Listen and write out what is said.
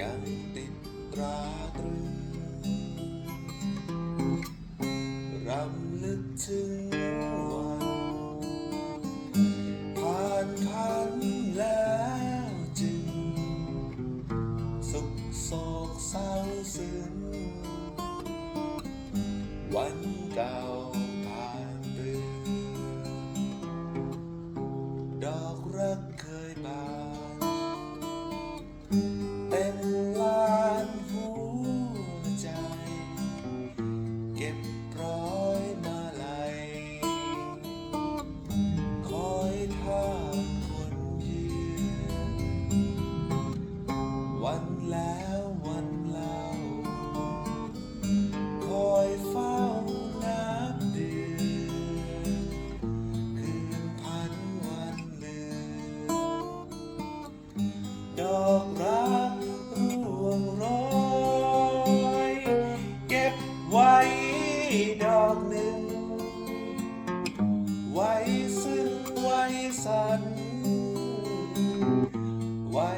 ยังติดตราตรึงรำลึกถึงวันผ่านพันแล้วจึง สุขโศกเศร้าซึ้งวันเก่าผ่านเรือดอกรัก สั่นไว้